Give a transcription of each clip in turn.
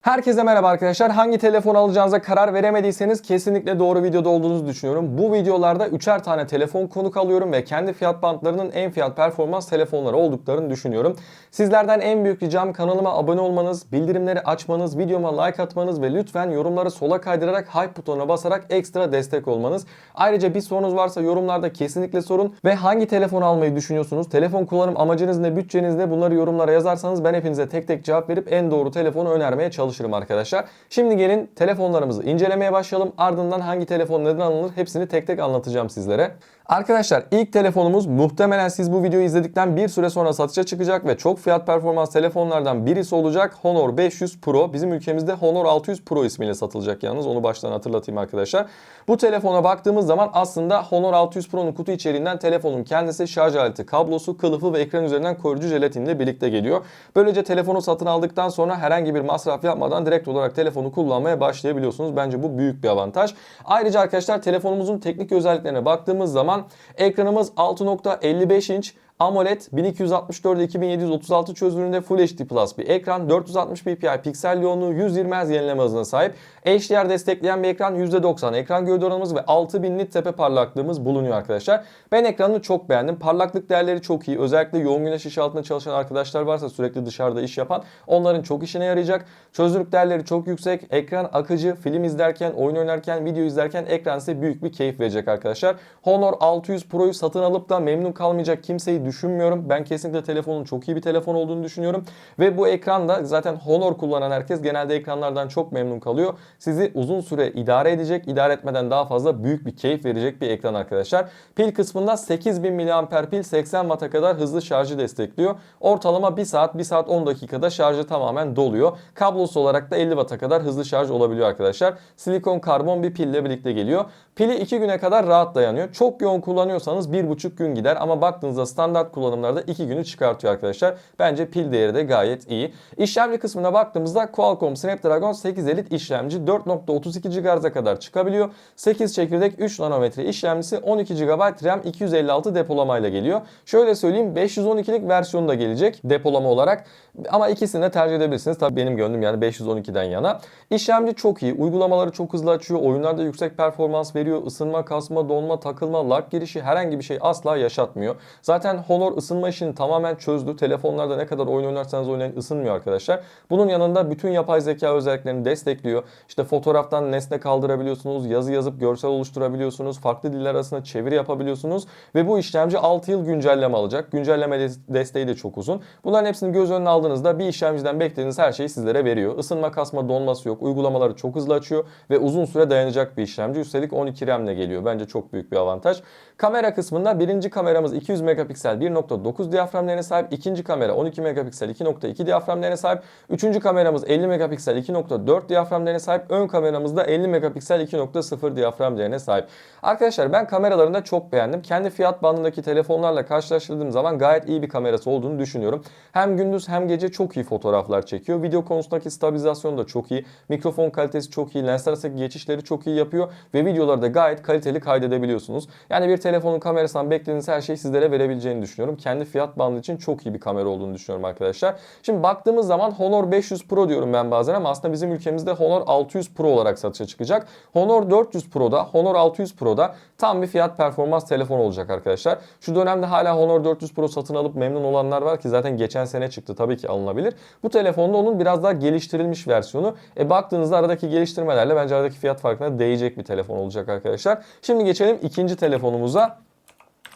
Herkese merhaba arkadaşlar. Hangi telefon alacağınıza karar veremediyseniz kesinlikle doğru videoda olduğunuzu düşünüyorum. Bu videolarda üçer tane telefon konuk alıyorum ve kendi fiyat bantlarının en fiyat performans telefonları olduklarını düşünüyorum. Sizlerden en büyük ricam kanalıma abone olmanız, bildirimleri açmanız, videoma like atmanız ve lütfen yorumları sola kaydırarak hype butonuna basarak ekstra destek olmanız. Ayrıca bir sorunuz varsa yorumlarda kesinlikle sorun ve hangi telefon almayı düşünüyorsunuz? Telefon kullanım amacınız ne, bütçeniz ne? Bunları yorumlara yazarsanız ben hepinize tek tek cevap verip en doğru telefonu önermeye çalışırım arkadaşlar. Şimdi gelin telefonlarımızı incelemeye başlayalım. Ardından hangi telefon neden alınır hepsini tek tek anlatacağım sizlere. Arkadaşlar ilk telefonumuz muhtemelen siz bu videoyu izledikten bir süre sonra satışa çıkacak ve çok fiyat performans telefonlardan birisi olacak Honor 500 Pro. Bizim ülkemizde Honor 600 Pro ismiyle satılacak yalnız onu baştan hatırlatayım arkadaşlar. Bu telefona baktığımız zaman aslında Honor 600 Pro'nun kutu içeriğinden telefonun kendisi şarj aleti, kablosu, kılıfı ve ekran üzerinden koruyucu jelatinle birlikte geliyor. Böylece telefonu satın aldıktan sonra herhangi bir masraf yapmadan direkt olarak telefonu kullanmaya başlayabiliyorsunuz. Bence bu büyük bir avantaj. Ayrıca arkadaşlar telefonumuzun teknik özelliklerine baktığımız zaman ekranımız 6.55 inç AMOLED 1264 2736 çözünürlüğünde Full HD Plus bir ekran, 460 ppi piksel yoğunluğu, 120 Hz yenileme hızına sahip. HDR destekleyen bir ekran, %90 ekran gövde oranımız ve 6000 nit tepe parlaklığımız bulunuyor arkadaşlar. Ben ekranını çok beğendim. Parlaklık değerleri çok iyi. Özellikle yoğun güneş ışığı altında çalışan arkadaşlar varsa sürekli dışarıda iş yapan onların çok işine yarayacak. Çözünürlük değerleri çok yüksek. Ekran akıcı. Film izlerken, oyun oynarken, video izlerken ekran size büyük bir keyif verecek arkadaşlar. Honor 600 Pro'yu satın alıp da memnun kalmayacak kimseyi düşünmüyorum. Ben kesinlikle telefonun çok iyi bir telefon olduğunu düşünüyorum. Ve bu ekranda zaten Honor kullanan herkes genelde ekranlardan çok memnun kalıyor. Sizi uzun süre idare edecek, idare etmeden daha fazla büyük bir keyif verecek bir ekran arkadaşlar. Pil kısmında 8000 mAh pil 80 Watt'a kadar hızlı şarjı destekliyor. Ortalama 1 saat, 1 saat 10 dakikada şarjı tamamen doluyor. Kablosu olarak da 50 Watt'a kadar hızlı şarj olabiliyor arkadaşlar. Silikon karbon bir pille birlikte geliyor. Pili 2 güne kadar rahat dayanıyor. Çok yoğun kullanıyorsanız 1,5 gün gider ama baktığınızda standart kullanımlarda 2 günü çıkartıyor arkadaşlar. Bence pil değeri de gayet iyi. İşlemci kısmına baktığımızda Qualcomm Snapdragon 8 Elite işlemci 4.32 GHz'a kadar çıkabiliyor. 8 çekirdek 3 nanometre işlemcisi 12 GB RAM 256 depolamayla geliyor. Şöyle söyleyeyim 512'lik versiyonu da gelecek depolama olarak. Ama ikisini de tercih edebilirsiniz. Tabii benim gönlüm yani 512'den yana. İşlemci çok iyi. Uygulamaları çok hızlı açıyor. Oyunlarda yüksek performans veriyor. Isınma, kasma, donma, takılma, lag girişi herhangi bir şey asla yaşatmıyor. Zaten Honor ısınma işini tamamen çözdü. Telefonlarda ne kadar oyun oynarsanız oynayın ısınmıyor arkadaşlar. Bunun yanında bütün yapay zeka özelliklerini destekliyor. İşte fotoğraftan nesne kaldırabiliyorsunuz, yazı yazıp görsel oluşturabiliyorsunuz, farklı diller arasında çeviri yapabiliyorsunuz ve bu işlemci 6 yıl güncelleme alacak. Güncelleme des- desteği de çok uzun. Bunların hepsini göz önüne aldığınızda bir işlemciden beklediğiniz her şeyi sizlere veriyor. Isınma, kasma, donması yok. Uygulamaları çok hızlı açıyor ve uzun süre dayanacak bir işlemci. Üstelik 12 RAM ile geliyor. Bence çok büyük bir avantaj. Kamera kısmında birinci kameramız 200 megapiksel 1.9 diyaframlarına sahip. ikinci kamera 12 megapiksel 2.2 diyaframlarına sahip. Üçüncü kameramız 50 megapiksel 2.4 diyaframlarına sahip. Ön kameramız da 50 megapiksel 2.0 diyafram değerine sahip. Arkadaşlar ben kameralarını da çok beğendim. Kendi fiyat bandındaki telefonlarla karşılaştırdığım zaman gayet iyi bir kamerası olduğunu düşünüyorum. Hem gündüz hem gece çok iyi fotoğraflar çekiyor. Video konusundaki stabilizasyon da çok iyi. Mikrofon kalitesi çok iyi. Lensler arasındaki geçişleri çok iyi yapıyor. Ve videoları da gayet kaliteli kaydedebiliyorsunuz. Yani bir telefonun kamerasından beklediğiniz her şeyi sizlere verebileceğini düşünüyorum. Kendi fiyat bandı için çok iyi bir kamera olduğunu düşünüyorum arkadaşlar. Şimdi baktığımız zaman Honor 500 Pro diyorum ben bazen ama aslında bizim ülkemizde Honor 600 Pro olarak satışa çıkacak. Honor 400 Pro'da, Honor 600 Pro'da tam bir fiyat performans telefon olacak arkadaşlar. Şu dönemde hala Honor 400 Pro satın alıp memnun olanlar var ki zaten geçen sene çıktı tabii ki alınabilir. Bu telefonda onun biraz daha geliştirilmiş versiyonu. E baktığınızda aradaki geliştirmelerle bence aradaki fiyat farkına değecek bir telefon olacak arkadaşlar. Şimdi geçelim ikinci telefonumuza.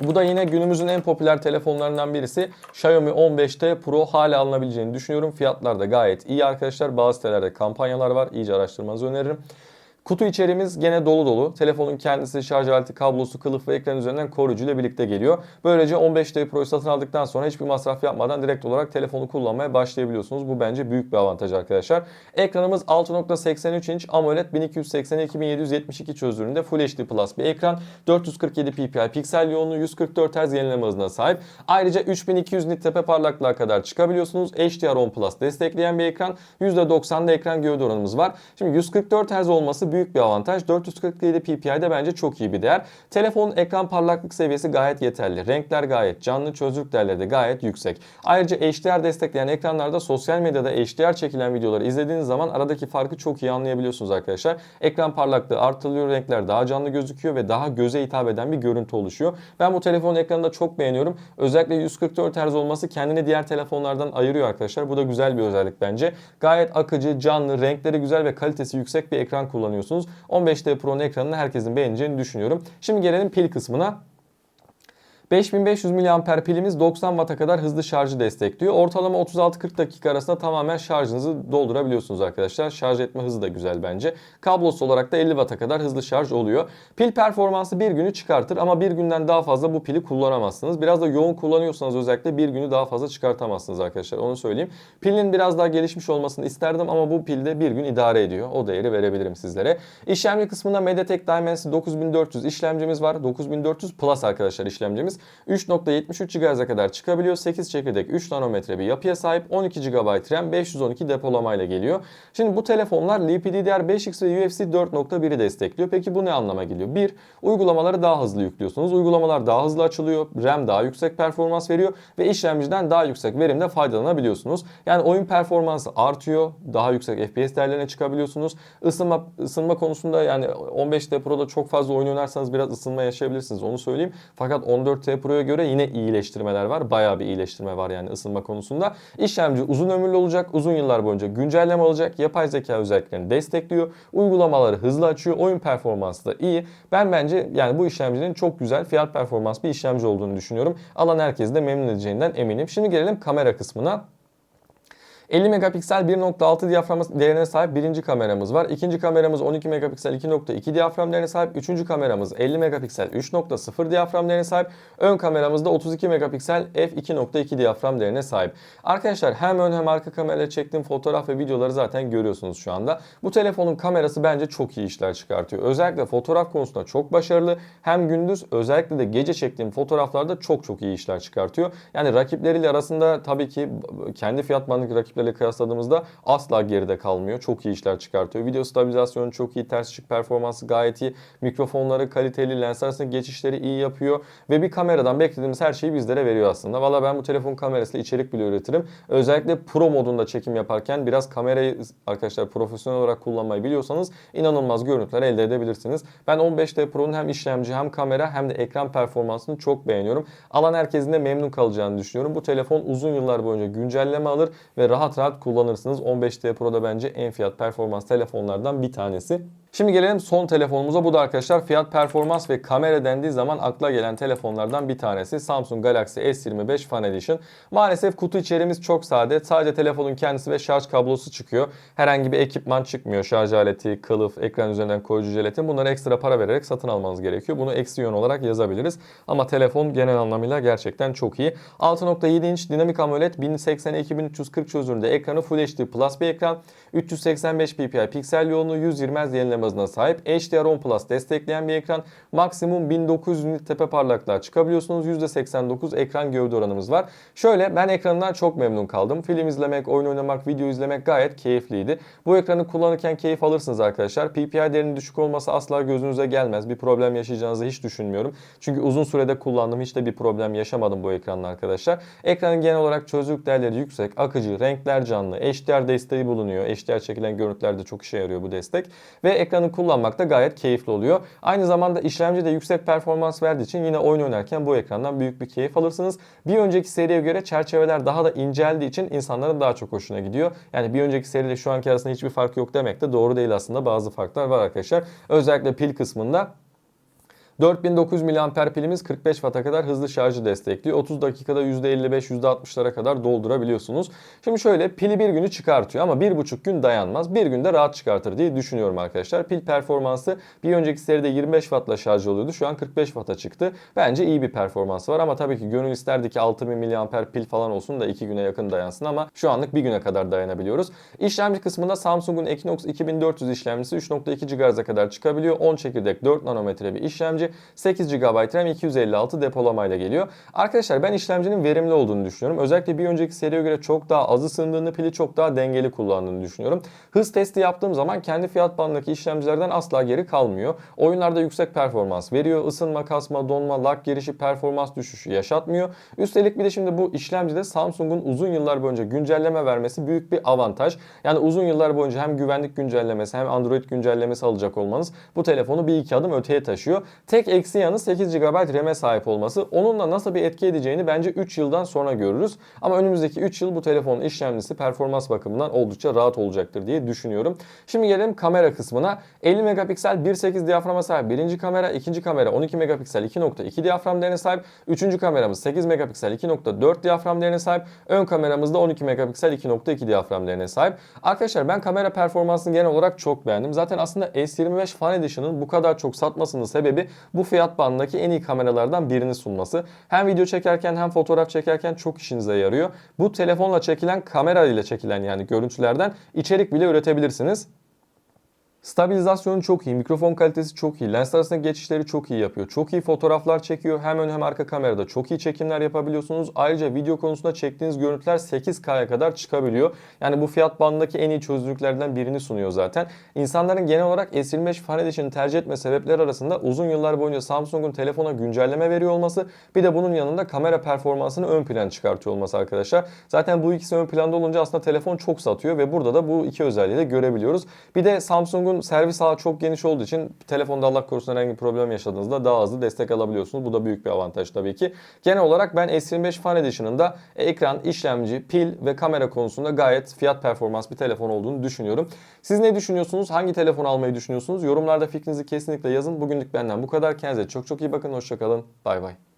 Bu da yine günümüzün en popüler telefonlarından birisi. Xiaomi 15T Pro hala alınabileceğini düşünüyorum. Fiyatlar da gayet iyi arkadaşlar. Bazı sitelerde kampanyalar var. İyice araştırmanızı öneririm. Kutu içeriğimiz gene dolu dolu. Telefonun kendisi, şarj aleti, kablosu, kılıf ve ekran üzerinden koruyucu ile birlikte geliyor. Böylece 15T Pro'yu satın aldıktan sonra hiçbir masraf yapmadan direkt olarak telefonu kullanmaya başlayabiliyorsunuz. Bu bence büyük bir avantaj arkadaşlar. Ekranımız 6.83 inç AMOLED 1280-2772 çözünürlüğünde Full HD Plus bir ekran. 447 ppi piksel yoğunluğu 144 Hz yenileme hızına sahip. Ayrıca 3200 nit tepe parlaklığa kadar çıkabiliyorsunuz. HDR10 Plus destekleyen bir ekran. %90'da ekran gövde oranımız var. Şimdi 144 Hz olması büyük bir avantaj. 447 ppi'de bence çok iyi bir değer. Telefonun ekran parlaklık seviyesi gayet yeterli. Renkler gayet canlı, çözünürlük değerleri de gayet yüksek. Ayrıca HDR destekleyen ekranlarda sosyal medyada HDR çekilen videoları izlediğiniz zaman aradaki farkı çok iyi anlayabiliyorsunuz arkadaşlar. Ekran parlaklığı artırılıyor, renkler daha canlı gözüküyor ve daha göze hitap eden bir görüntü oluşuyor. Ben bu telefonun ekranını da çok beğeniyorum. Özellikle 144 Hz olması kendini diğer telefonlardan ayırıyor arkadaşlar. Bu da güzel bir özellik bence. Gayet akıcı, canlı, renkleri güzel ve kalitesi yüksek bir ekran kullanıyorsunuz. 15D Pro'nun ekranını herkesin beğeneceğini düşünüyorum. Şimdi gelelim pil kısmına. 5500 mAh pilimiz 90 Watt'a kadar hızlı şarjı destekliyor. Ortalama 36-40 dakika arasında tamamen şarjınızı doldurabiliyorsunuz arkadaşlar. Şarj etme hızı da güzel bence. Kablosuz olarak da 50 Watt'a kadar hızlı şarj oluyor. Pil performansı bir günü çıkartır ama bir günden daha fazla bu pili kullanamazsınız. Biraz da yoğun kullanıyorsanız özellikle bir günü daha fazla çıkartamazsınız arkadaşlar. Onu söyleyeyim. Pilin biraz daha gelişmiş olmasını isterdim ama bu pilde bir gün idare ediyor. O değeri verebilirim sizlere. İşlemci kısmında MediaTek Dimensity 9400 işlemcimiz var. 9400 Plus arkadaşlar işlemcimiz. 3.73 GHz'e kadar çıkabiliyor. 8 çekirdek 3 nanometre bir yapıya sahip. 12 GB RAM 512 depolamayla geliyor. Şimdi bu telefonlar LPDDR5X ve UFC 4.1'i destekliyor. Peki bu ne anlama geliyor? 1. Uygulamaları daha hızlı yüklüyorsunuz. Uygulamalar daha hızlı açılıyor. RAM daha yüksek performans veriyor ve işlemciden daha yüksek verimde faydalanabiliyorsunuz. Yani oyun performansı artıyor. Daha yüksek FPS değerlerine çıkabiliyorsunuz. Isınma, ısınma konusunda yani 15T Pro'da çok fazla oyun oynarsanız biraz ısınma yaşayabilirsiniz. Onu söyleyeyim. Fakat 14T Pro'ya göre yine iyileştirmeler var. Bayağı bir iyileştirme var yani ısınma konusunda. İşlemci uzun ömürlü olacak. Uzun yıllar boyunca güncelleme alacak. Yapay zeka özelliklerini destekliyor. Uygulamaları hızlı açıyor. Oyun performansı da iyi. Ben bence yani bu işlemcinin çok güzel fiyat performans bir işlemci olduğunu düşünüyorum. Alan herkesi de memnun edeceğinden eminim. Şimdi gelelim kamera kısmına. 50 megapiksel 1.6 diyafram değerine sahip birinci kameramız var. İkinci kameramız 12 megapiksel 2.2 diyafram değerine sahip. Üçüncü kameramız 50 megapiksel 3.0 diyafram değerine sahip. Ön kameramız da 32 megapiksel f2.2 diyafram değerine sahip. Arkadaşlar hem ön hem arka kamerayla çektiğim fotoğraf ve videoları zaten görüyorsunuz şu anda. Bu telefonun kamerası bence çok iyi işler çıkartıyor. Özellikle fotoğraf konusunda çok başarılı. Hem gündüz özellikle de gece çektiğim fotoğraflarda çok çok iyi işler çıkartıyor. Yani rakipleriyle arasında tabii ki kendi fiyat bandındaki rakiplerle kıyasladığımızda asla geride kalmıyor. Çok iyi işler çıkartıyor. Video stabilizasyonu çok iyi, ters ışık performansı gayet iyi. Mikrofonları kaliteli, lens arasında geçişleri iyi yapıyor ve bir kameradan beklediğimiz her şeyi bizlere veriyor aslında. Valla ben bu telefon kamerasıyla içerik bile üretirim. Özellikle pro modunda çekim yaparken biraz kamerayı arkadaşlar profesyonel olarak kullanmayı biliyorsanız inanılmaz görüntüler elde edebilirsiniz. Ben 15D Pro'nun hem işlemci hem kamera hem de ekran performansını çok beğeniyorum. Alan herkesin de memnun kalacağını düşünüyorum. Bu telefon uzun yıllar boyunca güncelleme alır ve rahat rahat kullanırsınız. 15T Pro'da bence en fiyat performans telefonlardan bir tanesi. Şimdi gelelim son telefonumuza. Bu da arkadaşlar fiyat performans ve kamera dendiği zaman akla gelen telefonlardan bir tanesi. Samsung Galaxy S25 Fan Edition. Maalesef kutu içeriğimiz çok sade. Sadece telefonun kendisi ve şarj kablosu çıkıyor. Herhangi bir ekipman çıkmıyor. Şarj aleti, kılıf, ekran üzerinden koruyucu jelatin. Bunları ekstra para vererek satın almanız gerekiyor. Bunu eksi yön olarak yazabiliriz. Ama telefon genel anlamıyla gerçekten çok iyi. 6.7 inç dinamik AMOLED 1080x2340 çözünürlüğünde ekranı Full HD Plus bir ekran. 385 ppi piksel yoğunluğu 120 Hz yenileme hızına sahip. HDR10 Plus destekleyen bir ekran. Maksimum 1900 nit tepe parlaklığa çıkabiliyorsunuz. %89 ekran gövde oranımız var. Şöyle ben ekranından çok memnun kaldım. Film izlemek, oyun oynamak, video izlemek gayet keyifliydi. Bu ekranı kullanırken keyif alırsınız arkadaşlar. PPI değerinin düşük olması asla gözünüze gelmez. Bir problem yaşayacağınızı hiç düşünmüyorum. Çünkü uzun sürede kullandım. Hiç de bir problem yaşamadım bu ekranla arkadaşlar. Ekranın genel olarak çözünürlük değerleri yüksek, akıcı, renkler canlı, HDR desteği bulunuyor. HDR çekilen görüntülerde çok işe yarıyor bu destek. Ve ekranı kullanmak da gayet keyifli oluyor. Aynı zamanda işlemci de yüksek performans verdiği için yine oyun oynarken bu ekrandan büyük bir keyif alırsınız. Bir önceki seriye göre çerçeveler daha da inceldiği için insanların daha çok hoşuna gidiyor. Yani bir önceki seriyle şu anki arasında hiçbir fark yok demek de doğru değil aslında. Bazı farklar var arkadaşlar. Özellikle pil kısmında 4900 mAh pilimiz 45 Watt'a kadar hızlı şarjı destekliyor. 30 dakikada %55, %60'lara kadar doldurabiliyorsunuz. Şimdi şöyle pili bir günü çıkartıyor ama bir buçuk gün dayanmaz. Bir günde rahat çıkartır diye düşünüyorum arkadaşlar. Pil performansı bir önceki seride 25 Watt'la şarj oluyordu. Şu an 45 Watt'a çıktı. Bence iyi bir performansı var ama tabii ki gönül isterdi ki 6000 mAh pil falan olsun da 2 güne yakın dayansın ama şu anlık bir güne kadar dayanabiliyoruz. İşlemci kısmında Samsung'un Exynos 2400 işlemcisi 3.2 GHz'e kadar çıkabiliyor. 10 çekirdek 4 nanometre bir işlemci. İşlemci, 8 GB RAM, 256 depolamayla geliyor. Arkadaşlar ben işlemcinin verimli olduğunu düşünüyorum. Özellikle bir önceki seriye göre çok daha az ısındığını, pili çok daha dengeli kullandığını düşünüyorum. Hız testi yaptığım zaman kendi fiyat bandındaki işlemcilerden asla geri kalmıyor. Oyunlarda yüksek performans veriyor. Isınma, kasma, donma, lag girişi, performans düşüşü yaşatmıyor. Üstelik bir de şimdi bu işlemcide Samsung'un uzun yıllar boyunca güncelleme vermesi büyük bir avantaj. Yani uzun yıllar boyunca hem güvenlik güncellemesi hem Android güncellemesi alacak olmanız bu telefonu bir iki adım öteye taşıyor. Tek eksi yanı 8 GB RAM'e sahip olması. Onunla nasıl bir etki edeceğini bence 3 yıldan sonra görürüz. Ama önümüzdeki 3 yıl bu telefonun işlemcisi performans bakımından oldukça rahat olacaktır diye düşünüyorum. Şimdi gelelim kamera kısmına. 50 megapiksel 1.8 diyaframa sahip birinci kamera, ikinci kamera 12 megapiksel 2.2 diyafram değerine sahip, üçüncü kameramız 8 megapiksel 2.4 diyafram değerine sahip, ön kameramız da 12 megapiksel 2.2 diyafram değerine sahip. Arkadaşlar ben kamera performansını genel olarak çok beğendim. Zaten aslında S25 Fan Edition'ın bu kadar çok satmasının sebebi bu fiyat bandındaki en iyi kameralardan birini sunması. Hem video çekerken hem fotoğraf çekerken çok işinize yarıyor. Bu telefonla çekilen kamera ile çekilen yani görüntülerden içerik bile üretebilirsiniz. Stabilizasyonu çok iyi, mikrofon kalitesi çok iyi, lens arasındaki geçişleri çok iyi yapıyor. Çok iyi fotoğraflar çekiyor. Hem ön hem arka kamerada çok iyi çekimler yapabiliyorsunuz. Ayrıca video konusunda çektiğiniz görüntüler 8K'ya kadar çıkabiliyor. Yani bu fiyat bandındaki en iyi çözünürlüklerden birini sunuyor zaten. İnsanların genel olarak S25 Fan Edition'ı tercih etme sebepleri arasında uzun yıllar boyunca Samsung'un telefona güncelleme veriyor olması, bir de bunun yanında kamera performansını ön plan çıkartıyor olması arkadaşlar. Zaten bu ikisi ön planda olunca aslında telefon çok satıyor ve burada da bu iki özelliği de görebiliyoruz. Bir de Samsung'un servis ağı çok geniş olduğu için telefonda Allah korusun herhangi bir problem yaşadığınızda daha hızlı destek alabiliyorsunuz. Bu da büyük bir avantaj tabii ki. Genel olarak ben S25 Fan Edition'ında ekran, işlemci, pil ve kamera konusunda gayet fiyat performans bir telefon olduğunu düşünüyorum. Siz ne düşünüyorsunuz? Hangi telefon almayı düşünüyorsunuz? Yorumlarda fikrinizi kesinlikle yazın. Bugünlük benden bu kadar. Kendinize çok çok iyi bakın. Hoşçakalın. Bay bay.